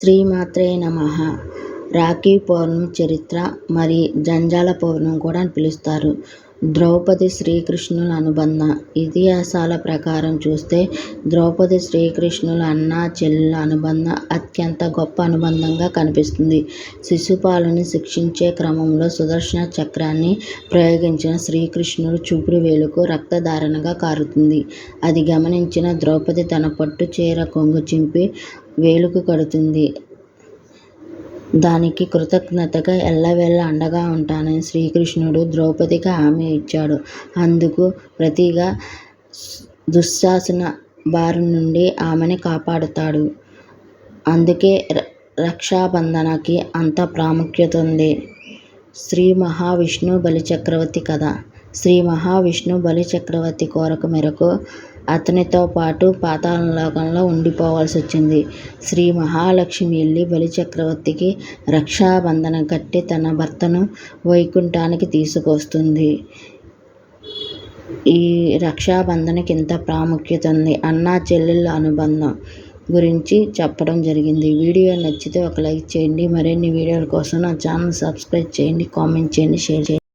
శ్రీమాత్రే నమ రాఖీ పౌర్ణమి చరిత్ర మరి జంజాల పౌర్ణమి కూడా అని పిలుస్తారు. ద్రౌపది శ్రీకృష్ణుల అనుబంధం ఇతిహాసాల ప్రకారం చూస్తే ద్రౌపది శ్రీకృష్ణుల అన్నా చెల్లెల అనుబంధం అత్యంత గొప్ప అనుబంధంగా కనిపిస్తుంది. శిశుపాలుని శిక్షించే క్రమంలో సుదర్శన చక్రాన్ని ప్రయోగించిన శ్రీకృష్ణుడు చూపుడు వేలుకు రక్తధారణగా కారుతుంది. అది గమనించిన ద్రౌపది తన పట్టు చీర కొంగు చింపి వేలుకు కడుతుంది. దానికి కృతజ్ఞతగా ఎల్లవేళలా అండగా ఉంటానని శ్రీకృష్ణుడు ద్రౌపదికి హామీ ఇచ్చాడు. అందుకు ప్రతిగా దుశ్శాసన బారి నుండి ఆమెని కాపాడుతాడు అందుకే రక్షాబంధనకి అంత ప్రాముఖ్యతుంది. శ్రీ మహావిష్ణువు బలిచక్రవర్తి కథ శ్రీ మహావిష్ణువు బలి చక్రవర్తి కోరిక మేరకు అతనితో పాటు పాతాళలోకంలో ఉండిపోవాల్సొచ్చింది. శ్రీ మహాలక్ష్మి వెళ్ళి బలిచక్రవర్తికి రక్షాబంధనం కట్టి తన భర్తను వైకుంఠానికి తీసుకొస్తుంది ఈ రక్షాబంధనకి ప్రాముఖ్యత ప్రాముఖ్యతుంది. అన్నా చెల్లెళ్ళ అనుబంధం గురించి చెప్పడం జరిగింది. వీడియో నచ్చితే ఒక లైక్ చేయండి. మరిన్ని వీడియోల కోసం నా ఛానల్ సబ్స్క్రైబ్ చేయండి. కామెంట్ చేయండి. షేర్ చేయండి.